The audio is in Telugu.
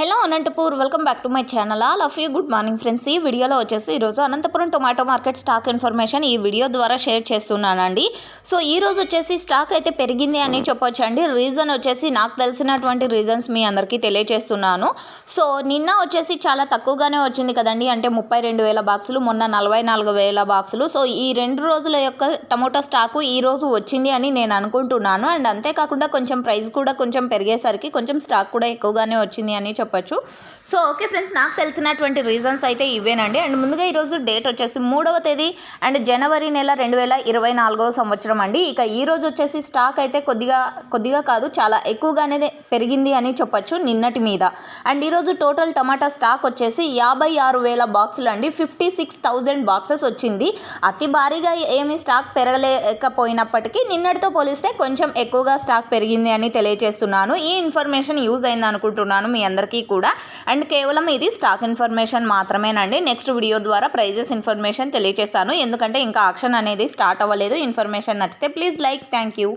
Hello Anantapur welcome back to my channel. All of you good morning friends. ఈ వీడియోలో వచ్చేసి ఈరోజు Anantapuram tomato market stock information ఈ వీడియో ద్వారా షేర్ చేస్తున్నానండి. సో ఈ రోజు వచ్చేసి స్టాక్ అయితే పెరిగింది అని చెప్పొచ్చు అండి. రీజన్ వచ్చేసి నాకు తెలిసినటువంటి రీజన్స్ మీ అందరికీ తెలియజేస్తున్నాను సో నిన్న వచ్చేసి చాలా తక్కువగానే వచ్చింది కదండి. అంటే ముప్పై రెండు వేల బాక్సులు మొన్న నలభై నాలుగు వేల బాక్సులు. సో ఈ రెండు రోజుల యొక్క టమోటా స్టాకు ఈ రోజు వచ్చింది అని నేను అనుకుంటున్నాను. అండ్ అంతేకాకుండా కొంచెం ప్రైస్ కూడా కొంచెం పెరిగేసరికి కొంచెం స్టాక్ కూడా ఎక్కువగానే వచ్చింది అని చెప్పచ్చు. సో ఓకే ఫ్రెండ్స్ నాకు తెలిసినటువంటి రీజన్స్ అయితే ఇవేనండి. అండ్ ముందుగా ఈరోజు డేట్ వచ్చేసి మూడవ తేదీ అండ్ జనవరి నెల రెండు వేల ఇరవై నాలుగవ సంవత్సరం అండి. ఇక ఈ రోజు వచ్చేసి స్టాక్ అయితే కొద్దిగా కొద్దిగా కాదు చాలా ఎక్కువగానే పెరిగింది అని చెప్పొచ్చు నిన్నటి మీద. అండ్ ఈరోజు టోటల్ టమాటా స్టాక్ వచ్చేసి యాభై ఆరు వేల బాక్సులు అండి. ఫిఫ్టీ సిక్స్ థౌజండ్ బాక్సెస్ వచ్చింది. అతి భారీగా ఏమి స్టాక్ పెరగలేకపోయినప్పటికీ నిన్నటితో పోలిస్తే కొంచెం ఎక్కువగా స్టాక్ పెరిగింది అని తెలియజేస్తున్నాను. ఈ ఇన్ఫర్మేషన్ యూజ్ అయింది అనుకుంటున్నాను మీ అందరికీ. కూడా. అండ్ కేవలం ఇది స్టాక్ ఇన్ఫర్మేషన్ మాత్రమేనండి. నెక్స్ట్ వీడియో ద్వారా ప్రైజెస్ ఇన్ఫర్మేషన్ తెలియజేస్తాను ఎందుకంటే ఇంకా ఆక్షన్ అనేది స్టార్ట్ అవ్వలేదు. ఇన్ఫర్మేషన్ నచ్చితే ప్లీజ్ లైక్ థ్యాంక్ యూ